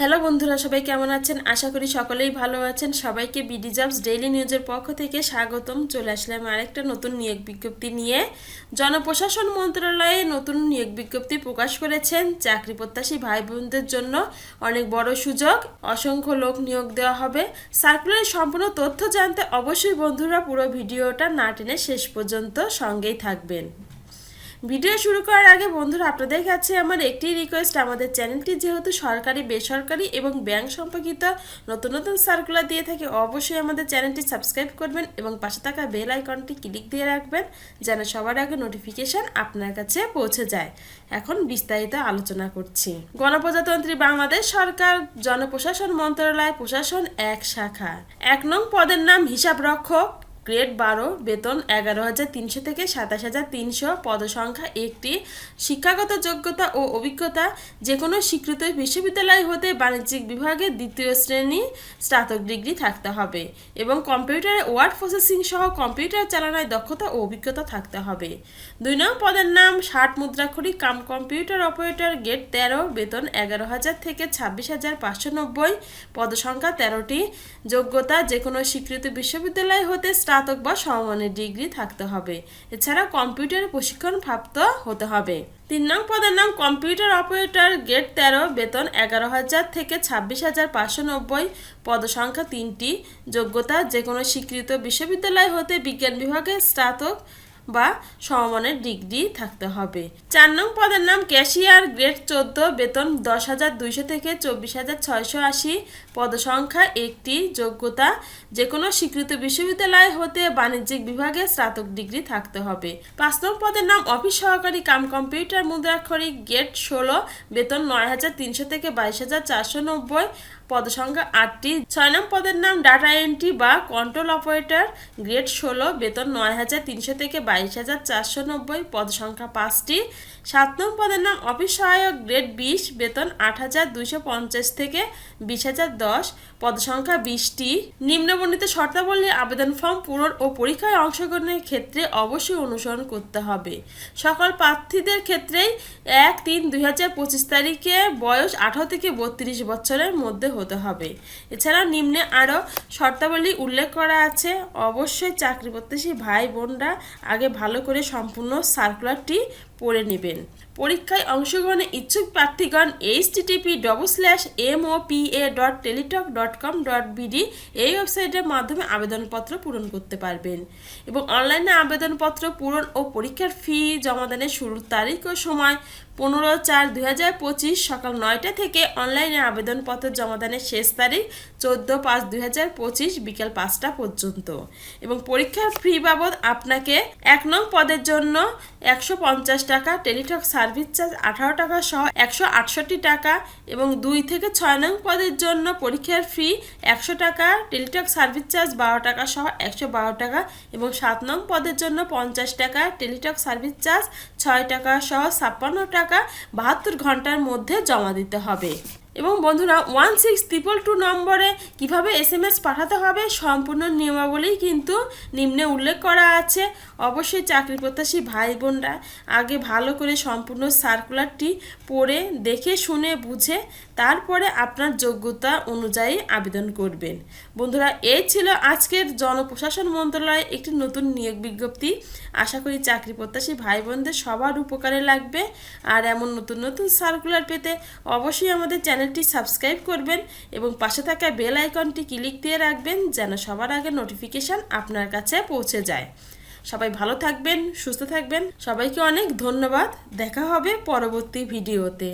Hello বন্ধুরা, সবাই কেমন আছেন? আশা করি সকলেই ভালো আছেন। সবাইকে বিডি জবস ডেইলি নিউজের পক্ষ থেকে স্বাগতম। চলে আসলাম আরেকটা নতুন নিয়োগ বিজ্ঞপ্তি নিয়ে। জনপ্রশাসন মন্ত্রণালয়ে নতুন নিয়োগ বিজ্ঞপ্তি প্রকাশ করেছেন। চাকরি প্রত্যাশী ভাই বোনদের জন্য অনেক বড় সুযোগ। অসংখ্য লোক নিয়োগ দেওয়া হবে। সার্কুলারের সম্পূর্ণ তথ্য জানতে অবশ্যই বন্ধুরা পুরো ভিডিওটা না টেনে শেষ পর্যন্ত সঙ্গেই থাকবেন। ভিডিও শুরু করার আগে বন্ধুরা, আপনাদের কাছে আমার একটি রিকোয়েস্ট আমাদের চ্যানেলটি যেহেতু সরকারি, বেসরকারি এবং ব্যাংক সম্পর্কিত নতুন নতুন সার্কুলার দিয়ে থাকে, অবশ্যই আমাদের চ্যানেলটি সাবস্ক্রাইব করবেন এবং পাশে থাকা বেল আইকনটি ক্লিক দিয়ে রাখবেন, যেন সবার আগে নোটিফিকেশন আপনার কাছে পৌঁছে যায়। এখন বিস্তারিত আলোচনা করছি। গণপ্রজাতন্ত্রী বাংলাদেশ সরকার, জনপ্রশাসন মন্ত্রণালয়, প্রশাসন এক শাখা। এক নং পদের নাম হিসাব রক্ষক গ্রেড বারো, বেতন এগারো হাজার তিনশো থেকে সাতাশ হাজার তিনশো, পদসংখ্যা একটি, শিক্ষাগত যোগ্যতা ও অভিজ্ঞতা যে কোনো স্বীকৃত বিশ্ববিদ্যালয় হতে বাণিজ্যিক বিভাগে দ্বিতীয় শ্রেণি স্নাতক ডিগ্রি থাকতে হবে এবং কম্পিউটারে ওয়ার্ড প্রসেসিং সহ কম্পিউটার চালানোয় দক্ষতা ও অভিজ্ঞতা থাকতে হবে। দুই নং পদের নাম ষাট মুদ্রাক্ষরী কাম কম্পিউটার অপারেটর গেট তেরো, বেতন এগারো হাজার থেকে ছাব্বিশ হাজার পাঁচশো নব্বই, পদসংখ্যা তেরোটি। যোগ্যতা যে কোনো স্বীকৃত বিশ্ববিদ্যালয় হতে স্নাতক বা সমমানের ডিগ্রি থাকতে হবে। এছাড়া কম্পিউটারে প্রশিক্ষণ প্রাপ্ত হতে হবে। তিন নং পদের নাম কম্পিউটার অপারেটর গেট তেরো, বেতন এগারো হাজার থেকে ছাব্বিশ হাজার পাঁচশো নব্বই। পদসংখ্যা তিনটি। যোগ্যতা যে কোনো স্বীকৃত বিশ্ববিদ্যালয় হতে বিজ্ঞান বিভাগে স্নাতক। বা সমমানের ডিগ্রি থাকতে হবে। চার নং পদের নাম ক্যাশিয়ার গ্রেড চোদ্দ, বেতন দশ হাজার দুইশো থেকে চব্বিশ হাজার ছয়শো আশি। পদসংখ্যা একটি, যোগ্যতা যে কোনো স্বীকৃত বিশ্ববিদ্যালয় হতে বাণিজ্যিক বিভাগে স্নাতক ডিগ্রি থাকতে হবে। পাঁচ নং পদের নাম অফিস সহকারী কাম কম্পিউটার মুদ্রাক্ষরিক গেট ষোলো, বেতন নয় হাজার তিনশো থেকে বাইশ হাজার চারশো নব্বই। পদসংখ্যা আটটি, ছয় নং পদের নাম ডাটা এন্ট্রি বা কন্ট্রোল অপারেটর গ্রেড ষোলো, বেতন নয় হাজার তিনশো থেকে বাইশ হাজার চারশো নব্বই পদসংখ্যা পাঁচটি। সাত নং পদের নাম অফিস সহায়ক গ্রেড বিশ, বেতন আট হাজার দুইশো পঞ্চাশ থেকে বিশ হাজার দশ পদসংখ্যা বিশটি। নিম্নবর্ণিত শর্তাবলী আবেদন ফর্ম পূরণ ও পরীক্ষায় অংশগ্রহণের ক্ষেত্রে অবশ্যই অনুসরণ করতে হবে। সকল প্রার্থীদের ক্ষেত্রেই এক তিন দুই হাজার পঁচিশ তারিখে বয়স আঠারো থেকে বত্রিশ বছরের মধ্যে হতে হবে। এছাড়া নিম্নে আরও শর্তাবলী উল্লেখ করা আছে। অবশ্যই চাকরি প্রত্যাশী ভাই বোনরা আগে ভালো করে সম্পূর্ণ সার্কুলারটি পড়ে নেবেন। পরীক্ষায় অংশগ্রহণে ইচ্ছুক প্রার্থীগণ HTTP double slash M O P A dot Teletalk dot com dot BD এই ওয়েবসাইটের মাধ্যমে আবেদনপত্র পূরণ করতে পারবেন এবং অনলাইনে আবেদনপত্র পূরণ ও পরীক্ষার ফি জমাদানের শুরুর তারিখ ও সময় পনেরো চার দুই হাজার পঁচিশ সকাল নয়টা থেকে অনলাইনে আবেদনপত্র জমাদানের শেষ তারিখ চোদ্দ পাঁচ দুই হাজার পঁচিশ বিকেল পাঁচটা পর্যন্ত। এবং পরীক্ষার ফি বাবদ আপনাকে এক নং পদের জন্য একশো পঞ্চাশ টাকা, টেলিটক সার্ভিস চার্জ আঠারো টাকা সহ একশো আটষট্টি টাকা এবং দুই থেকে ছয় নং পদের জন্য পরীক্ষার ফি একশো টাকা, টেলিটক সার্ভিস চার্জ বারো টাকা সহ একশো বারো টাকা এবং সাত নং পদের জন্য পঞ্চাশ টাকা, টেলিটক সার্ভিস চার্জ ছয় টাকা সহ ছাপ্পান্ন টাকা বাহাত্তর ঘণ্টার মধ্যে জমা দিতে হবে। এবং বন্ধুরা ওয়ান সিক্স ট্রিপল টু নম্বরে কীভাবে এস এম এস পাঠাতে হবে সম্পূর্ণ নিয়মাবলী কিন্তু নিম্নে উল্লেখ করা আছে। অবশ্যই চাকরি প্রত্যাশী ভাই বোনরা, আগে ভালো করে সম্পূর্ণ সার্কুলারটি পড়ে, দেখে, শুনে, বুঝে, তারপরে আপনার যোগ্যতা অনুযায়ী আবেদন করবেন। বন্ধুরা এই ছিল আজকের জনপ্রশাসন মন্ত্রণালয়ে একটি নতুন নিয়োগ বিজ্ঞপ্তি। আশা করি চাকরি প্রত্যাশী ভাই বোনদের সবার উপকারে লাগবে। আর এমন নতুন নতুন সার্কুলার পেতে অবশ্যই আমাদের চ্যানেলটি সাবস্ক্রাইব করবেন এবং পাশে থাকা বেল আইকনটি ক্লিক দিয়ে রাখবেন যেন সবার আগে নোটিফিকেশান আপনার কাছে পৌঁছে যায়। সবাই ভালো থাকবেন, সুস্থ থাকবেন। সবাইকে অনেক ধন্যবাদ। দেখা হবে পরবর্তী ভিডিওতে।